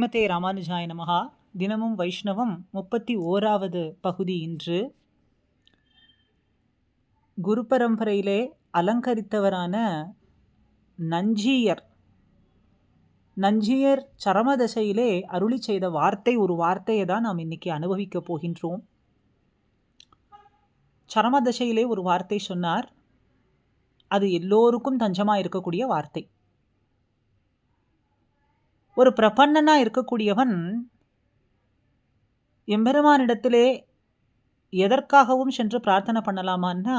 ஸ்ரீமதே ராமானுஜாய நமகா தினமும் வைஷ்ணவம் முப்பத்தி ஓராவது பகுதி இன்று. குரு பரம்பரையிலே அலங்கரித்தவரான நஞ்சியர். நஞ்சியர் சரமதசையிலே அருளி செய்த வார்த்தை ஒரு வார்த்தையை தான் நாம் இன்னைக்கு அனுபவிக்கப் போகின்றோம். சரமதசையிலே ஒரு வார்த்தை சொன்னார். அது எல்லோருக்கும் தஞ்சமாக இருக்கக்கூடிய வார்த்தை. ஒரு பிரபன்னனாக இருக்கக்கூடியவன் எம்பெருமானிடத்திலே எதற்காகவும் சென்று பிரார்த்தனை பண்ணலாமான்னா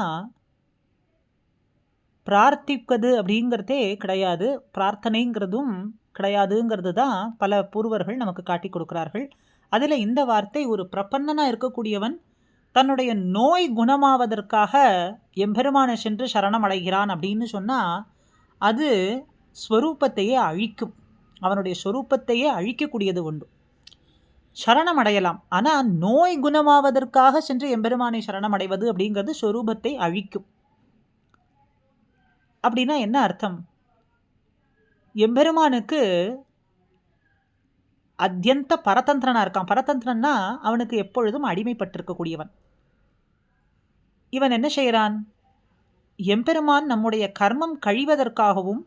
பிரார்த்திப்பது அப்படிங்கிறதே கிடையாது. பிரார்த்தனைங்கிறதும் கிடையாதுங்கிறது தான் பல பூர்வர்கள் நமக்கு காட்டி கொடுக்கிறார்கள். அதில் இந்த வார்த்தை ஒரு பிரபன்னனாக இருக்கக்கூடியவன் தன்னுடைய நோய் குணமாவதற்காக எம்பெருமானை சென்று சரணம் அடைகிறான் அப்படின்னு சொன்னால் அது ஸ்வரூபத்தையே அழிக்கும். அவனுடைய சொரூபத்தையே அழிக்கக்கூடியது உண்டு. சரணம் அடையலாம் ஆனால் நோய் குணமாவதற்காக சென்று எம்பெருமானை சரணம் அடைவது அப்படிங்கிறது சொரூபத்தை அழிக்கும். அப்படின்னா என்ன அர்த்தம்? எம்பெருமானுக்கு அத்தியந்த பரதந்திரனாக இருக்கான். பரதந்திரன்னா அவனுக்கு எப்பொழுதும் அடிமைப்பட்டிருக்கக்கூடியவன். இவன் என்ன செய்கிறான் எம்பெருமான் நம்முடைய கர்மம் கழிவதற்காகவும்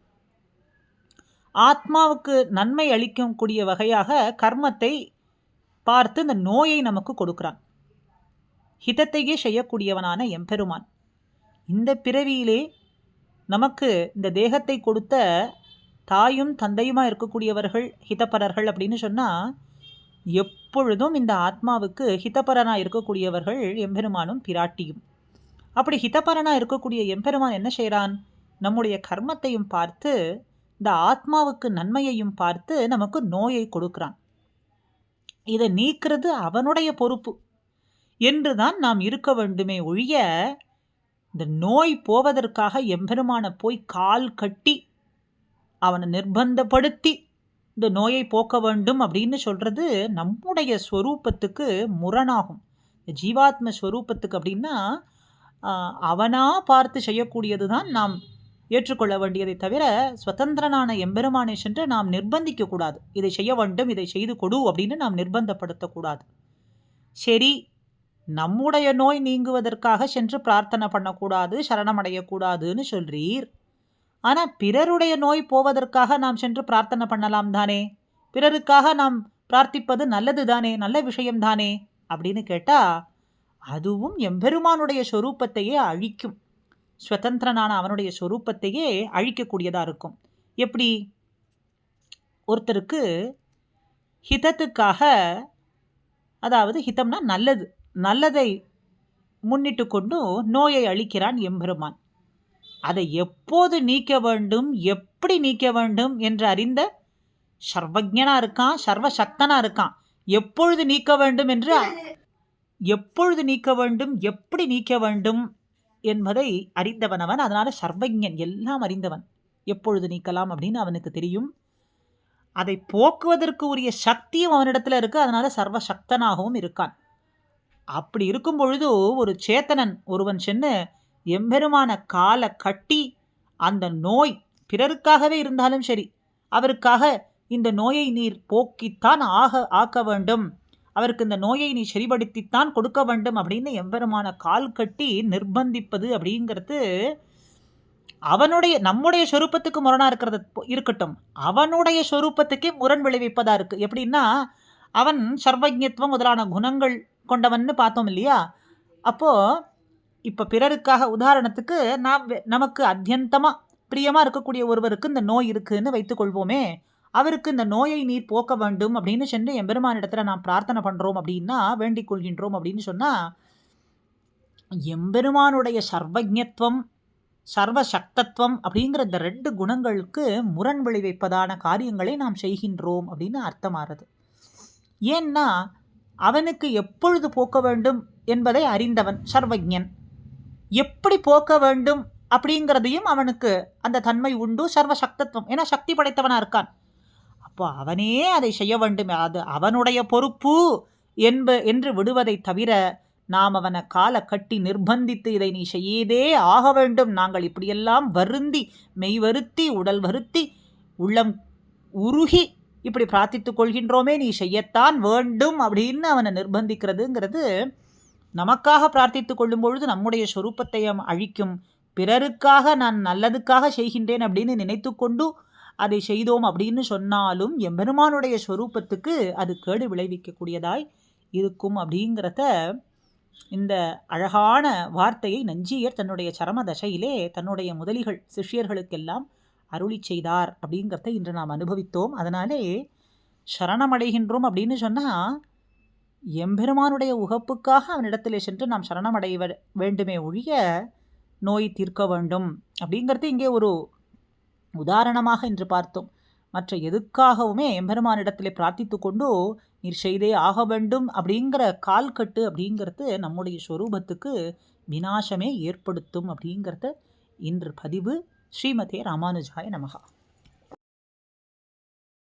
ஆத்மாவுக்கு நன்மை அளிக்கக்கூடிய வகையாக கர்மத்தை பார்த்து இந்த நோயை நமக்கு கொடுக்குறான். ஹிதத்தையே செய்யக்கூடியவனான எம்பெருமான். இந்த பிறவியிலே நமக்கு இந்த தேகத்தை கொடுத்த தாயும் தந்தையுமாக இருக்கக்கூடியவர்கள் ஹிதப்பரர்கள் அப்படின்னு சொன்னால் எப்பொழுதும் இந்த ஆத்மாவுக்கு ஹிதப்பரனாக இருக்கக்கூடியவர்கள் எம்பெருமானும் பிராட்டியும். அப்படி ஹிதப்பரனாக இருக்கக்கூடிய எம்பெருமான் என்ன செய்கிறான் நம்முடைய கர்மத்தையும் பார்த்து இந்த ஆத்மாவுக்கு நன்மையையும் பார்த்து நமக்கு நோயை கொடுக்குறான். இதை நீக்கிறது அவனுடைய பொறுப்பு. என்று தான் நாம் இருக்க வேண்டுமே ஒழிய இந்த நோய் போவதற்காக எம்பெருமான போய் கால் கட்டி அவனை நிர்பந்தப்படுத்தி இந்த நோயை போக்க வேண்டும் அப்படின்னு சொல்கிறது நம்முடைய ஸ்வரூபத்துக்கு முரணாகும். இந்த ஜீவாத்ம ஸ்வரூபத்துக்கு அப்படின்னா அவனாக பார்த்து செய்யக்கூடியது தான் நாம் ஏற்றுக்கொள்ள வேண்டியதை தவிர சுதந்திரனான எம்பெருமானை சென்று நாம் நிர்பந்திக்கக்கூடாது. இதை செய்ய வேண்டும் இதை செய்து கொடு அப்படின்னு நாம் நிர்பந்தப்படுத்தக்கூடாது. சரி நம்முடைய நோய் நீங்குவதற்காக சென்று பிரார்த்தனை பண்ணக்கூடாது சரணமடையக்கூடாதுன்னு சொல்றீர். ஆனால் பிறருடைய நோய் போவதற்காக நாம் சென்று பிரார்த்தனை பண்ணலாம் தானே? பிறருக்காக நாம் பிரார்த்திப்பது நல்லது தானே? நல்ல விஷயம் தானே? அப்படின்னு கேட்டால் அதுவும் எம்பெருமானுடைய சொரூபத்தையே அழிக்கும். சுதந்திரனான அவனுடைய சொரூப்பத்தையே அழிக்கக்கூடியதாக இருக்கும். எப்படி? ஒருத்தருக்கு ஹிதத்துக்காக அதாவது ஹிதம்னா நல்லது நல்லதை முன்னிட்டு கொண்டு நோயை அழிக்கிறான் எம்பெருமான். அதை எப்போது நீக்க வேண்டும் எப்படி நீக்க வேண்டும் என்று அறிந்த சர்வஜனாக இருக்கான் சர்வசக்தனாக இருக்கான். எப்பொழுது நீக்க வேண்டும் என்று எப்பொழுது நீக்க வேண்டும் எப்படி நீக்க வேண்டும்? என்பதை அறிந்தவன் அவன் அதனால் சர்வஜன் எல்லாம் அறிந்தவன். எப்பொழுது நீக்கலாம் அப்படின்னு அவனுக்கு தெரியும். அதை போக்குவதற்கு உரிய சக்தியும் அவனிடத்தில் இருக்குது அதனால் சர்வசக்தனாகவும் இருக்கான். அப்படி இருக்கும் பொழுது ஒரு சேத்தனன் ஒருவன் சென்று எம்பெருமான காலை கட்டி அந்த நோய் பிறருக்காகவே இருந்தாலும் சரி அவருக்காக இந்த நோயை நீர் போக்கித்தான் ஆக ஆக்க வேண்டும். அவருக்கு இந்த நோயை நீ சரிபடுத்தித்தான் கொடுக்க வேண்டும் அப்படின்னு எம்பெருமான கால் கட்டி நிர்பந்திப்பது அப்படிங்கிறது அவனுடைய நம்முடைய சொரூபத்துக்கு முரணாக இருக்கிறது இருக்கட்டும். அவனுடைய சொரூபத்துக்கே முரண் விளைவிப்பதாக இருக்குது எப்படின்னா அவன் சர்வஜத்துவம் முதலான குணங்கள் கொண்டவன்னு பார்த்தோம் இல்லையா? அப்போது இப்போ பிறருக்காக உதாரணத்துக்கு நாம் நமக்கு அத்தியந்தமாக பிரியமாக இருக்கக்கூடிய ஒருவருக்கு இந்த நோய் இருக்குதுன்னு வைத்துக்கொள்வோமே அவருக்கு இந்த நோயை நீர் போக்க வேண்டும் அப்படின்னு சென்று எம்பெருமானிடத்தில் நாம் பிரார்த்தனை பண்ணுறோம் அப்படின்னா வேண்டிக் கொள்கின்றோம் அப்படின்னு சொன்னால் எம்பெருமானுடைய சர்வஜத்துவம் சர்வசக்தத்துவம் அப்படிங்கிற இந்த ரெண்டு குணங்களுக்கு முரண் விளைவிப்பதான காரியங்களை நாம் செய்கின்றோம் அப்படின்னு அர்த்தமாகிறது ஏன்னா அவனுக்கு எப்பொழுது போக்க வேண்டும் என்பதை அறிந்தவன் சர்வஜன் எப்படி போக்க வேண்டும் அப்படிங்கிறதையும் அவனுக்கு அந்த தன்மை உண்டு சர்வசக்தத்துவம். ஏன்னா சக்தி படைத்தவனாக இருக்கான். அப்போ அவனே அதை செய்ய வேண்டும். அது அவனுடைய பொறுப்பு என்ப என்று விடுவதை தவிர நாம் அவனை காலை கட்டி நிர்பந்தித்து இதை நீ செய்யதே ஆக வேண்டும். நாங்கள் இப்படியெல்லாம் வருந்தி மெய் வருத்தி உடல் வருத்தி உள்ளம் உருகி இப்படி பிரார்த்தித்து கொள்கின்றோமே நீ செய்யத்தான் வேண்டும் அப்படின்னு அவனை நிர்பந்திக்கிறதுங்கிறது நமக்காக பிரார்த்தித்து கொள்ளும் பொழுது நம்முடைய சொரூபத்தை அழிக்கும். பிறருக்காக நான் நல்லதுக்காக செய்கின்றேன் அப்படின்னு நினைத்து கொண்டு அதை செய்தோம் அப்படின்னு சொன்னாலும் எம்பெருமானுடைய ஸ்வரூபத்துக்கு அது கேடு விளைவிக்கக்கூடியதாய் இருக்கும் அப்படிங்கிறத இந்த அழகான வார்த்தையை நஞ்சியர் தன்னுடைய சரம தசையிலே தன்னுடைய முதலிகள் சிஷ்யர்களுக்கெல்லாம் அருளி செய்தார் அப்படிங்கிறத இன்று நாம் அனுபவித்தோம். அதனாலே சரணமடைகின்றோம் அப்படின்னு சொன்னால் எம்பெருமானுடைய உகப்புக்காக அவனிடத்திலே சென்று நாம் சரணமடைய வேண்டுமே ஒழிய நோய் தீர்க்க வேண்டும் அப்படிங்கிறது இங்கே ஒரு உதாரணமாக இன்று பார்த்தோம். மற்ற எதுக்காகவுமே எம்பெருமானிடத்திலே பிரார்த்தித்து கொண்டு நீர் செய்தே ஆக வேண்டும் அப்படிங்கிற கால்கட்டு அப்படிங்கிறது நம்முடைய ஸ்வரூபத்துக்கு வினாசமே ஏற்படுத்தும் அப்படிங்கிறத இன்று பதிவு. ஸ்ரீமதே ராமானுஜாய நமகா